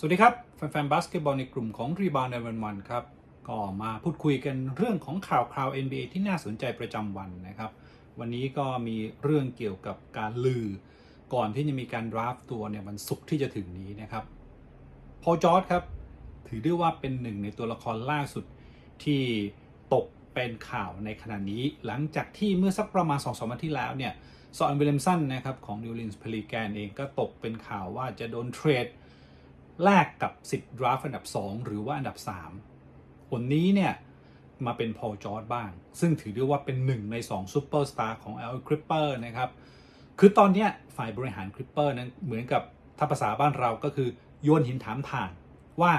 สวัสดีครับ แฟนๆบาสเกตบอลในกลุ่มของรีบาวในวันวันครับ ก็มาพูดคุยกันเรื่องของข่าวคราว NBA ที่น่าสนใจประจำวันนะครับ วันนี้ก็มีเรื่องเกี่ยวกับการลือ ก่อนที่จะมีการดราฟตัวในวันศุกร์ที่จะถึงนี้นะครับ พอจอร์ดครับ ถือได้ว่าเป็นหนึ่งในตัวละครล่าสุดที่ตกเป็นข่าวในขณะนี้ หลังจากที่เมื่อสักประมาณ2อสวันที่แล้วเนี่ยซอนวิลเลมสันนะครับของนิวลินส์พลีแกนเองก็ตกเป็นข่าวว่าจะโดนเทรด แลกกับสิทธิ์ดราฟต์อันดับ 2 หรือว่าอันดับ 3 คนนี้เนี่ย มาเป็นพอลจอร์ดบ้าง ซึ่งถือได้ว่าเป็นหนึ่งใน 2 ซูเปอร์สตาร์ของ LA Clipper นะครับ คือตอนนี้ฝ่ายบริหารคลิปเปอร์นั้นเหมือนกับถ้าภาษาบ้านเราก็คือโยนหินถามทางว่า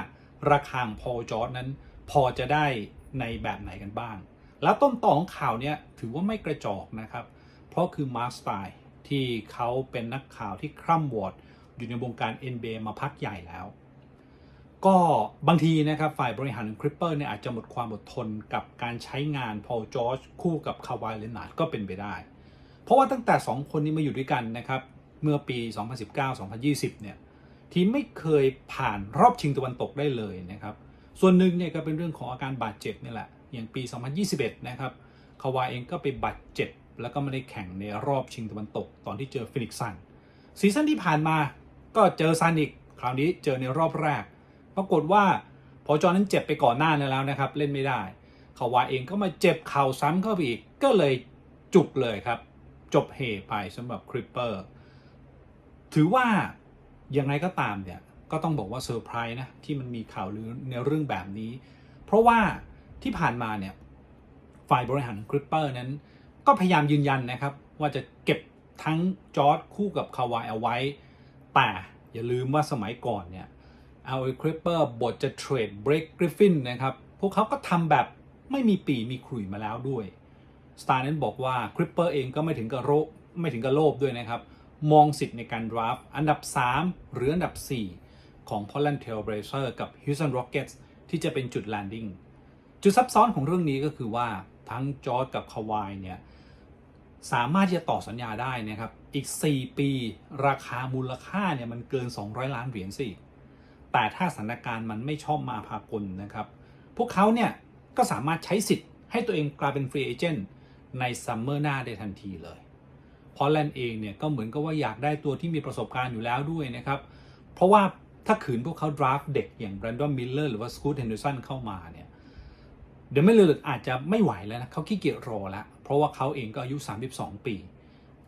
ราคาพอลจอร์ดนั้นพอจะได้ในแบบไหนกันบ้าง แล้วต้นต่อของข่าวเนี้ยถือว่าไม่กระจอกนะครับ เพราะคือมาร์สไตล์ที่เขาเป็นนักข่าวที่คร่ำวอร์ด อยู่ในวงการ NBA มาพักใหญ่แล้ว ก็บางทีนะครับฝ่ายบริหารคริปเปอร์เนี่ยอาจจะหมดความอดทนกับการใช้งานพอลจอร์จคู่กับคาวายเลนาร์ดก็เป็นไปได้ เพราะว่าตั้งแต่ 2 คนนี้มาอยู่ด้วยกันนะครับเมื่อปี 2019-2020 เนี่ยทีมไม่เคยผ่านรอบชิงตะวันตกได้เลยนะครับ ส่วนหนึ่งเนี่ยก็เป็นเรื่องของอาการบาดเจ็บนี่แหละ อย่างปี 2021 นะครับคาวายเองก็ไปบาดเจ็บ แล้วก็ไม่ได้แข่งในรอบชิงตะวันตก ตอนที่เจอฟินิกซ์ซันซีซั่นที่ผ่านมา ก็เจอซันอีกคราวนี้เจอในรอบแรก ปรากฏว่าพอจอนั้นเจ็บไปก่อนหน้านั้นแล้วนะครับ เล่นไม่ได้คาวาเองก็มาเจ็บเข่าซ้ำเข้าไปอีกก็เลยจุกเลยครับ จบเฮไปสำหรับคริปเปอร์ถือว่ายังไงก็ตามเนี่ย ก็ต้องบอกว่าเซอร์ไพรส์นะ ที่มันมีข่าวลือในเรื่องแบบนี้ เพราะว่าที่ผ่านมาเนี่ย ฝ่ายบริหารคริปเปอร์นั้น ก็พยายามยืนยันนะครับ ว่าจะเก็บทั้งจอร์ดคู่กับคาวายเอาไว้ แต่อย่าลืมว่าสมัยก่อนเนี่ยเอาคริปเปอร์บทจะเทรดเบรกกริฟฟินนะครับ พวกเขาก็ทำแบบไม่มีปีมีขลุ่ยมาแล้วด้วยสตาร์นั้นบอกว่าคริปเปอร์เองก็ไม่ถึงกับโรไม่ถึงกับโลภด้วยนะครับ มองสิทธิ์ในการดราฟต์อันดับ 3 หรืออันดับ 4 ของ Portland Trail Blazer กับ Houston Rockets ที่จะเป็นจุดแลนดิ้งจุดซับซ้อนของเรื่องนี้ก็คือว่าทั้งจอร์ดกับคาวายเนี่ย สามารถที่จะต่อสัญญาได้นะครับ อีก 4 ปี ราคามูลค่าเนี่ยมันเกิน 200 ล้านเหรียญสิ แต่ถ้าสถานการณ์มันไม่ชอบมาพากลนะครับ พวกเขาเนี่ยก็สามารถใช้สิทธิ์ให้ตัวเองกลายเป็นฟรีเอเจนต์ในซัมเมอร์หน้าได้ทันทีเลย เพอแลนด์เองเนี่ยก็เหมือนกับว่าอยากได้ตัวที่มีประสบการณ์อยู่แล้วด้วยนะครับ เพราะว่าถ้าขืนพวกเขาดราฟต์เด็กอย่างแบรนดอนมิลเลอร์หรือว่าสกูตเฮนเดอร์สันเข้ามาเนี่ย เดี๋ยวไม่เลยอาจจะไม่ไหวแล้วนะเขาขี้เกียจรอแล้ว เพราะว่าเขาเองก็อายุ 32 ปี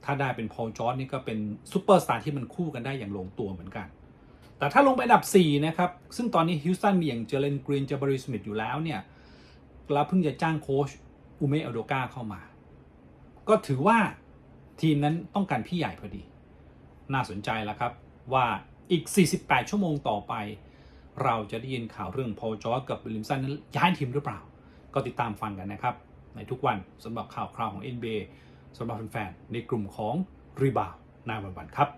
ถ้าได้เป็นพอลจอร์ดนี่ก็เป็นซูเปอร์สตาร์ที่มันคู่กันได้อย่างลงตัวเหมือนกัน แต่ถ้าลงไปอันดับ 4 นะครับ ซึ่งตอนนี้ฮิวสตันมีอย่างเจเลนกรีนเจบริสมิธอยู่แล้วเนี่ยแล้วเพิ่งจะจ้างโค้ชอุเมอโดกาเข้ามา ก็ถือว่าทีมนั้นต้องการพี่ใหญ่พอดี น่าสนใจแล้วครับว่าอีก 48 ชั่วโมงต่อไป เราจะได้ยินข่าวเรื่องพอลจอร์ดกับวิลลิมสันนั้นย้ายทีมหรือเปล่า ก็ติดตามฟังกันนะครับ ในทุกวันสำหรับข่าวคราวของ NBA สำหรับแฟนๆในกลุ่มของรีบาวนาวันวันๆครับ